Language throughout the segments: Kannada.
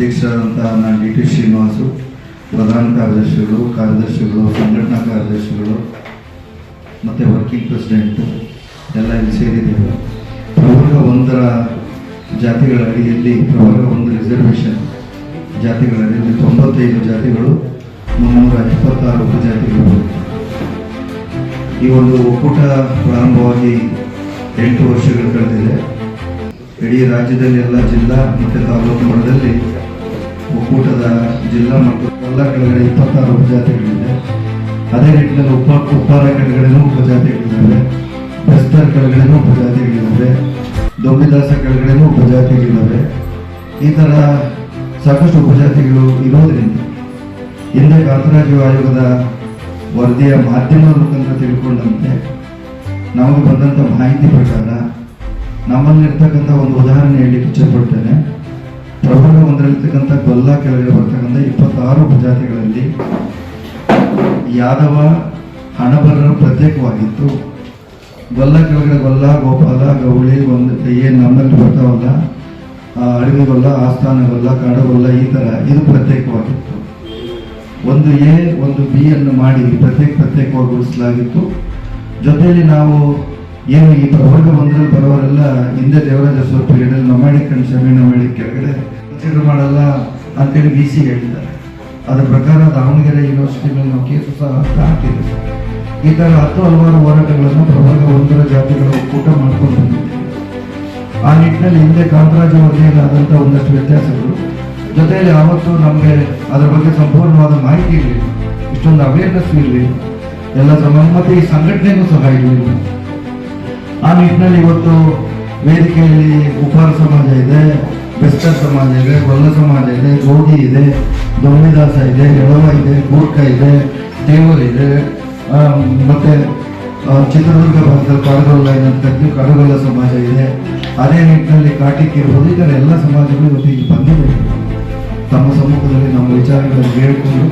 ಅಧ್ಯಕ್ಷರಾದಂಥ ನಾನು ಡಿ ಟಿ ಶ್ರೀನಿವಾಸು, ಪ್ರಧಾನ ಕಾರ್ಯದರ್ಶಿಗಳು ಕಾರ್ಯದರ್ಶಿಗಳು, ಸಂಘಟನಾ ಕಾರ್ಯದರ್ಶಿಗಳು, ಮತ್ತು ವರ್ಕಿಂಗ್ ಪ್ರೆಸಿಡೆಂಟ್ ಎಲ್ಲ ಇಲ್ಲಿ ಸೇರಿದ್ದೇವೆ. ಪ್ರವರ್ಗ ಒಂದರ ಜಾತಿಗಳ ಅಡಿಯಲ್ಲಿ ಪ್ರವರ್ಗ ಒಂದು ರಿಸರ್ವೇಷನ್ ಜಾತಿಗಳ ಅಡಿಯಲ್ಲಿ ತೊಂಬತ್ತೈದು ಜಾತಿಗಳು, ಮುನ್ನೂರ ಇಪ್ಪತ್ತಾರು ಉಪಜಾತಿಗಳು. ಈ ಒಂದು ಒಕ್ಕೂಟ ಪ್ರಾರಂಭವಾಗಿ ಎಂಟು ವರ್ಷಗಳು ಕಳೆದಿದೆ. ಇಡೀ ರಾಜ್ಯದಲ್ಲಿ ಎಲ್ಲ ಜಿಲ್ಲಾ ಮತ್ತು ತಾಲೂಕು ಜಿಲ್ಲಾ ಮತ್ತು ಎಲ್ಲ ಕೆಳಗಡೆ ಇಪ್ಪತ್ತಾರು ಉಪಜಾತಿಗಳಿದೆ. ಅದೇ ರೀತಿಯಲ್ಲಿ ಉಪ ಉಪ್ಪಾರ ಕೆಳಗಡೆನೂ ಉಪಜಾತಿಗಳಿದ್ದಾವೆ. ಬೆಸ್ತರ್ ಕೆಳಗಡೆನೂ ಉಪಜಾತಿಗಳಿದ್ದಾವೆ. ದೊಂಬಿದಾಸ ಕೆಳಗಡೆನೂ ಉಪಜಾತಿಗಳಿದ್ದಾವೆ. ಈ ಥರ ಸಾಕಷ್ಟು ಉಪಜಾತಿಗಳು ಇರೋದ್ರಿಂದ ಹಿಂದೆ ಕಾಂತರಾಜು ಆಯೋಗದ ವರದಿಯ ಮಾಧ್ಯಮದ ಮುಖಾಂತರ ತಿಳ್ಕೊಂಡಂತೆ ನಮಗೆ ಬಂದಂಥ ಮಾಹಿತಿ ಪ್ರಕಾರ ನಮ್ಮಲ್ಲಿರ್ತಕ್ಕಂಥ ಒಂದು ಉದಾಹರಣೆ ಹೇಳಲಿಕ್ಕೆ ಇಚ್ಛಪಡ್ತೇನೆ ಪ್ರಬಂಧ ಒಂದರಲ್ಲಿರ್ತಕ್ಕಂಥ ಗೊಲ್ಲ ಕೆಳಗಡೆ ಬರ್ತಕ್ಕಂಥ ಇಪ್ಪತ್ತಾರು ಪ್ರಜಾತಿಗಳಲ್ಲಿ ಯಾದವ ಹಣಬರರು ಪ್ರತ್ಯೇಕವಾಗಿತ್ತು. ಗೊಲ್ಲ ಕೆಳಗಡೆ ಗೊಲ್ಲ ಗೋಪಾಲ ಗೌಳಿ ಒಂದು ಏನು ನಮ್ಮಲ್ಲಿ ಬರ್ತಾವಲ್ಲ ಆ, ಆಸ್ಥಾನಗೊಲ್ಲ ಗೊಲ್ಲ ಆಸ್ಥಾನ ಗೊಲ್ಲ ಕಾಡುಗೊಲ್ಲ ಈ ಥರ ಇದು ಪ್ರತ್ಯೇಕವಾಗಿತ್ತು. ಒಂದು ಎ ಒಂದು ಬಿ ಅನ್ನು ಮಾಡಿ ಪ್ರತ್ಯೇಕ ಪ್ರತ್ಯೇಕವಾಗಿ ಉಳಿಸಲಾಗಿತ್ತು ಜೊತೆಯಲ್ಲಿ ನಾವು ಏನು ಈ ಪ್ರವರ್ಗ ಒಂದರಲ್ಲಿ ಬರೋರೆಲ್ಲ ಹಿಂದೆ ದೇವರಾಜ ಸ್ವಲ್ಪ ನಮಾಡಿಕ್ ಅಂಡ್ ಸೆಮಿ ನಮಾಡಿಕ್ ಕೆಳಗಡೆ ಕನ್ಸಿಡರ್ ಮಾಡಲ್ಲ ಅಂತೇಳಿ ಬಿ ಸಿ ಹೇಳಿದ್ದಾರೆ. ಅದರ ಪ್ರಕಾರ ದಾವಣಗೆರೆ ಯೂನಿವರ್ಸಿಟಿ ಮೇಲೆ ನಾವು ಕೇಸು ಸಹ ಹಾಕಿದ್ದೇವೆ ಈ ಥರ ಹತ್ತು ಹಲವಾರು ಹೋರಾಟಗಳನ್ನು ಪ್ರವರ್ಗ ಒಂದರ ಜಾತಿಗಳ ಒಕ್ಕೂಟ ಮಾಡ್ಕೊಂಡು ಬಂದಿದ್ದೇವೆ ಆ ನಿಟ್ಟಿನಲ್ಲಿ ಹಿಂದೆ ವರದಿಯಲ್ಲಿ ಆದಂಥ ಒಂದಷ್ಟು ವ್ಯತ್ಯಾಸಗಳು. ಜೊತೆಯಲ್ಲಿ ಆವತ್ತು ನಮಗೆ ಅದರ ಬಗ್ಗೆ ಸಂಪೂರ್ಣವಾದ ಮಾಹಿತಿ ಇರಲಿ ಇಷ್ಟೊಂದು ಅವೇರ್ನೆಸ್ ಇರಲಿ ಎಲ್ಲ ಮತ್ತೆ ಈ ಸಂಘಟನೆಗೂ ಸಹ ಇರಲಿಲ್ಲ. ಆ ನಿಟ್ಟಿನಲ್ಲಿ ಇವತ್ತು ವೇದಿಕೆಯಲ್ಲಿ ಉಪಾರ ಸಮಾಜ ಇದೆ ಬೆಸ್ಟರ್ ಸಮಾಜ ಇದೆ ಬಲ್ಲ ಸಮಾಜ ಇದೆ ಗೋಧಿ ಇದೆ ದೊಮ್ಮಿದಾಸ ಇದೆ ಎಳವ ಇದೆ ಗೂರ್ಖ ಇದೆ ದೇವರ್ ಇದೆ. ಆ, ಮತ್ತೆ ಚಿತ್ರದುರ್ಗ ಭಾಗದ ಕಾಡುಗೊಲ್ಲ ಏನಂತದ್ದು ಕಾಡುಗೊಲ್ಲ ಸಮಾಜ ಇದೆ. ಅದೇ ನಿಟ್ಟಿನಲ್ಲಿ ಕಾಟಿಕ್ ಇರ್ಬೋದು ಈ ಥರ ಎಲ್ಲ ಸಮಾಜಗಳು ಇವತ್ತು ಇಲ್ಲಿ ಬಂದಿದೆ ತಮ್ಮ ಸಮ್ಮುಖದಲ್ಲಿ ನಮ್ಮ ವಿಚಾರಗಳನ್ನು ಹೇಳಿಕೊಂಡು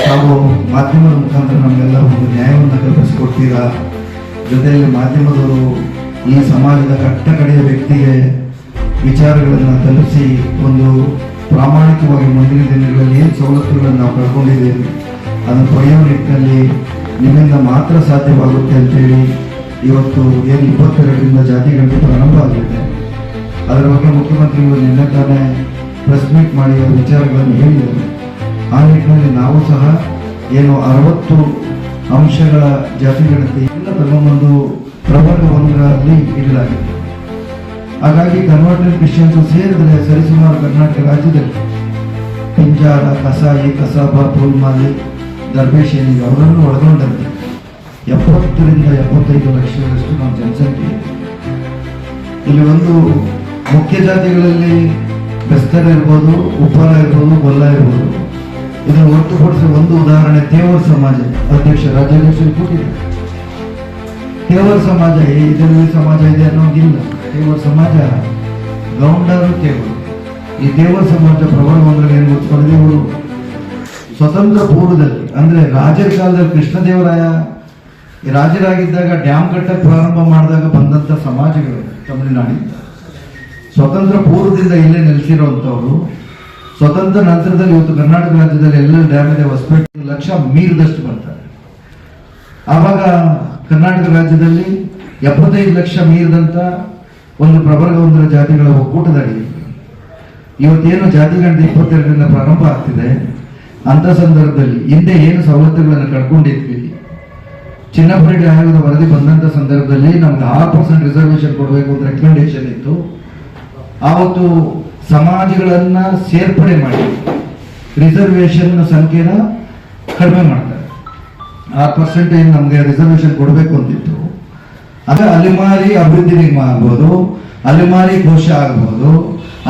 ತಾವು ಮಾಧ್ಯಮದ ಮುಖಾಂತರ ನಮಗೆಲ್ಲ ಒಂದು ನ್ಯಾಯವನ್ನು ಕಲ್ಪಿಸಿಕೊಡ್ತೀರಾ? ಜೊತೆಯಲ್ಲಿ ಮಾಧ್ಯಮದವರು ಈ ಸಮಾಜದ ಕಟ್ಟ ಕಡೆಯ ವ್ಯಕ್ತಿಗೆ ವಿಚಾರಗಳನ್ನು ತಲುಪಿಸಿ ಒಂದು ಪ್ರಾಮಾಣಿಕವಾಗಿ ಮುಂದಿನ ದಿನಗಳಲ್ಲಿ ಏನು ಸವಲತ್ತುಗಳನ್ನು ನಾವು ಕಳ್ಕೊಂಡಿದ್ದೇವೆ ಅದನ್ನು ಪಡೆಯುವ ನಿಟ್ಟಿನಲ್ಲಿ ನಿಮ್ಮಿಂದ ಮಾತ್ರ ಸಾಧ್ಯವಾಗುತ್ತೆ ಅಂತೇಳಿ ಇವತ್ತು ಏನು ಇಪ್ಪತ್ತೆರಡರಿಂದ ಜಾತಿ ಗಂಟೆ ಪ್ರಾರಂಭ ಆಗಿದೆ. ಅದರ ಬಗ್ಗೆ ಮುಖ್ಯಮಂತ್ರಿಗಳು ನಿನ್ನೆ ತಾನೇ ಪ್ರೆಸ್ ಮೀಟ್ ಮಾಡಿ ಅವರ ವಿಚಾರಗಳನ್ನು ಹೇಳಿದರು. ಆ ನಿಟ್ಟಿನಲ್ಲಿ ನಾವು ಸಹ ಏನು ಅರವತ್ತು ಅಂಶಗಳ ಜಾತಿ ಗಣತಿ ತಗೊಂಬಂದು ಪ್ರವರ್ಗ ಒಂದರಲ್ಲಿ ಇಡಲಾಗಿದೆ. ಹಾಗಾಗಿ ಕನ್ವರ್ಟೆಡ್ ಕ್ರಿಶ್ಚಿಯನ್ಸ್ ಸೇರಿದರೆ ಸರಿಸುಮಾರು ಕರ್ನಾಟಕ ರಾಜ್ಯದಲ್ಲಿ ಪಿಂಜಾರ, ಕಸಾಯಿ ಕಸಾಬ ಪೂಲ್ಮಾಲಿ, ಧರ್ಮೇಶ್ವರಿ ಅವರನ್ನು ಒಳಗೊಂಡಂತೆ ಎಪ್ಪತ್ತರಿಂದ ಎಪ್ಪತ್ತೈದು ಲಕ್ಷದಷ್ಟು ನಮ್ಮ ಜನಸಂಖ್ಯೆ ಇಲ್ಲಿ ಒಂದು ಮುಖ್ಯ ಜಾತಿಗಳಲ್ಲಿ ಬೆಸ್ತರ ಇರ್ಬೋದು ಉಪ್ಪಾರ ಇರ್ಬೋದು, ಗೊಲ್ಲ ಇರ್ಬೋದು. ಇದನ್ನು ಹೊರತುಪಡಿಸಿ ಒಂದು ಉದಾಹರಣೆ ದೇವರ ಸಮಾಜ. ಅಧ್ಯಕ್ಷ, ರಾಜ್ಯಾಧ್ಯಕ್ಷರು ಕೊಟ್ಟಿದ್ದಾರೆ ತೇವರ್ ಸಮಾಜ ಇದರಲ್ಲಿ ಸಮಾಜ ಇದೆ ಅನ್ನೋದಿಲ್ಲ. ದೇವರ ಸಮಾಜ, ಗೌಂಡರು ತೇವರು ಈ ದೇವರ ಸಮಾಜ, ಪ್ರಬಲ ಒಂದರಲ್ಲಿ ಏನು ಗೊತ್ತಿಕೊಂಡಿದೆ ಸ್ವತಂತ್ರ ಪೂರ್ವದಲ್ಲಿ, ಅಂದ್ರೆ ರಾಜರ ಕಾಲದಲ್ಲಿ ಕೃಷ್ಣದೇವರಾಯ ರಾಜರಾಗಿದ್ದಾಗ ಡ್ಯಾಮ್ ಕಟ್ಟಕ್ಕೆ ಪ್ರಾರಂಭ ಮಾಡಿದಾಗ ಬಂದಂತ ಸಮಾಜಗಳು ತಮಿಳುನಾಡಿಂದ ಸ್ವತಂತ್ರ ಪೂರ್ವದಿಂದ ಇಲ್ಲೇ ನೆಲೆಸಿರುವಂಥವ್ರು. ಸ್ವತಂತ್ರ ನಂತರದಲ್ಲಿ ಇವತ್ತು ಕರ್ನಾಟಕ ರಾಜ್ಯದಲ್ಲಿ ಎಲ್ಲ ಡ್ಯಾಮ್ ಇದೆ ಹೊಸಪೇಟೆ ಲಕ್ಷ ಮೀರಿದಷ್ಟು ಬರ್ತಾರೆ. ಆವಾಗ ಕರ್ನಾಟಕ ರಾಜ್ಯದಲ್ಲಿ ಎಪ್ಪತ್ತೈದು ಲಕ್ಷ ಮೀರಿದಂತ ಒಂದು ಪ್ರಬಲ ಒಂದರ ಜಾತಿಗಳ ಒಕ್ಕೂಟದಲ್ಲಿ ಇವತ್ತೇನು ಜಾತಿ ಗಣತಿ ಇಪ್ಪತ್ತೆರಡರಿಂದ ಪ್ರಾರಂಭ ಆಗ್ತಿದೆ, ಅಂತ ಸಂದರ್ಭದಲ್ಲಿ ಹಿಂದೆ ಏನು ಸವಲತ್ತುಗಳನ್ನು ಕಳ್ಕೊಂಡಿದ್ವಿ. ಚಿನ್ನಪರೆಡ್ಡಿ ಆಯೋಗದ ವರದಿ ಬಂದಂತ ಸಂದರ್ಭದಲ್ಲಿ ನಮ್ಗೆ ಆರು ಪರ್ಸೆಂಟ್ ರಿಸರ್ವೇಶನ್ ಕೊಡಬೇಕು ಅಂತ ರೆಕಮೆಂಡೇಶನ್ ಇತ್ತು. ಆವತ್ತು ಸಮಾಜಗಳನ್ನ ಸೇರ್ಪಡೆ ಮಾಡಿ ರಿಸರ್ವೇಶನ್ ಸಂಖ್ಯೆನ ಕಡಿಮೆ ಮಾಡ್ತಾರೆ. ಆರು ಪರ್ಸೆಂಟೇಜ್ ನಮಗೆ ರಿಸರ್ವೇಶನ್ ಕೊಡಬೇಕು ಅಂತಿತ್ತು ಆಗ ಅಲೆಮಾರಿ ಅಭಿವೃದ್ಧಿ ನಿಗಮ ಆಗ್ಬೋದು ಅಲೆಮಾರಿ ಕೋಶ ಆಗ್ಬೋದು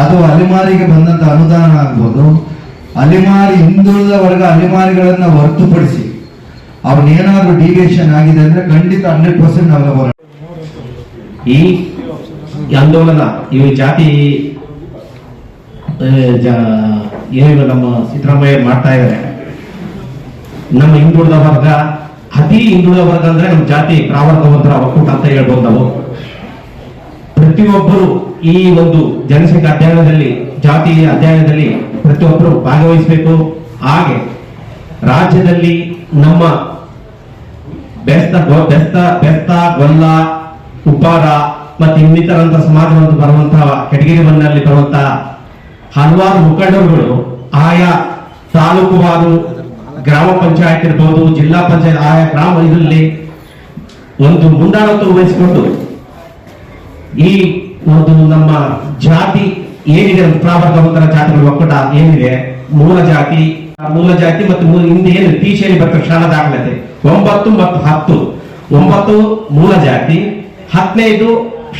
ಅದು ಅಲೆಮಾರಿಗೆ ಬಂದಂಥ ಅನುದಾನ ಆಗ್ಬೋದು. ಅಲೆಮಾರಿ ಹಿಂದುಳಿದ ವರ್ಗ ಅಲೆಮಾರಿಗಳನ್ನ ಹೊರತುಪಡಿಸಿ ಅವನೇನಾದ್ರೂ ಡಿವಿಯೇಷನ್ ಆಗಿದೆ ಅಂದ್ರೆ ಖಂಡಿತ ಹಂಡ್ರೆಡ್ ಪರ್ಸೆಂಟ್ ನಾವು ಈ ಆಂದೋಲನ ಈ ಜಾತಿ ಆ, ಏನು ನಮ್ಮ ಸಿದ್ದರಾಮಯ್ಯ ಮಾಡ್ತಾ ಇದ್ದಾರೆ. ನಮ್ಮ ಹಿಂದುಳಿದ ವರ್ಗ, ಅತಿ ಹಿಂದುಳಿದ ವರ್ಗ ಅಂದ್ರೆ ನಮ್ಮ ಜಾತಿ ಪ್ರಾವರ್ತವಂತರ ಒಕ್ಕೂಟ ಅಂತ ಹೇಳ್ಬೋದು ನಾವು. ಪ್ರತಿಯೊಬ್ಬರು ಈ ಒಂದು ಜನಸಂಖ್ಯೆ ಅಧ್ಯಯನದಲ್ಲಿ, ಜಾತಿ ಅಧ್ಯಯನದಲ್ಲಿ ಪ್ರತಿಯೊಬ್ಬರು ಭಾಗವಹಿಸಬೇಕು. ಹಾಗೆ ರಾಜ್ಯದಲ್ಲಿ ನಮ್ಮ ಬೆಸ್ತ ಬೆಸ್ತ ಬೆಸ್ತ, ಗೊಲ್ಲ ಉಪ್ಪಾರ ಮತ್ತೆ ಇನ್ನಿತರಂತ ಸಮಾಜವನ್ನು ಬರುವಂತಹ ಕೆಟಗಿರಿ ಮಣ್ಣಲ್ಲಿ ಬರುವಂತಹ ಹಲವಾರು ಮುಖಂಡರುಗಳು ಆಯಾ ತಾಲೂಕುವಾರು ಗ್ರಾಮ ಪಂಚಾಯತ್ ಇರ್ಬೋದು, ಜಿಲ್ಲಾ ಪಂಚಾಯತ್, ಆಯಾ ಗ್ರಾಮ ಇದರಲ್ಲಿ ಒಂದು ಮುಂದಾಳತ್ವ ವಹಿಸಿಕೊಂಡು ಈ ಒಂದು ನಮ್ಮ ಜಾತಿ ಏನಿದೆ ಪ್ರಾವರ್ಗವಂತರ ಜಾತಿಗಳ ಒಕ್ಕೂಟ ಏನಿದೆ, ಮೂಲ ಜಾತಿ ಮೂಲ ಜಾತಿ ಮತ್ತು ಹಿಂದೆ ಏನು ಟಿಶಿಯಲ್ಲಿ ಬರ್ತದೆ, ಶಾಲಾ ದಾಖಲಾತಿ. ಒಂಬತ್ತು ಮತ್ತು ಹತ್ತು. ಒಂಬತ್ತು ಮೂಲ ಜಾತಿ, ಹದಿನೈದು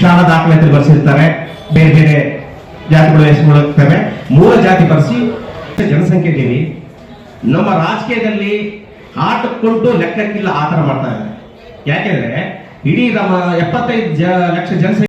ಶಾಲಾ ದಾಖಲಾತಿ ಬರೆಸಿರ್ತಾರೆ. ಬೇರೆ ಬೇರೆ ಜಾತಿಗಳು ಹೆಸರು ಮೂಲ ಜಾತಿ ಬರೆಸಿ ಜನಸಂಖ್ಯೆ ಇದೀವಿ ನಮ್ಮ ರಾಜಕೀಯದಲ್ಲಿ ಆಟಕ್ಕೊಂಡು ಲೆಕ್ಕಕ್ಕಿಲ್ಲ ಆ ತರ ಮಾಡ್ತಾ ಇದ್ದಾರೆ. ಯಾಕೆಂದ್ರೆ ಇಡೀ ನಮ್ಮ ಎಪ್ಪತ್ತೈದು ಲಕ್ಷ ಜನಸಂಖ್ಯೆ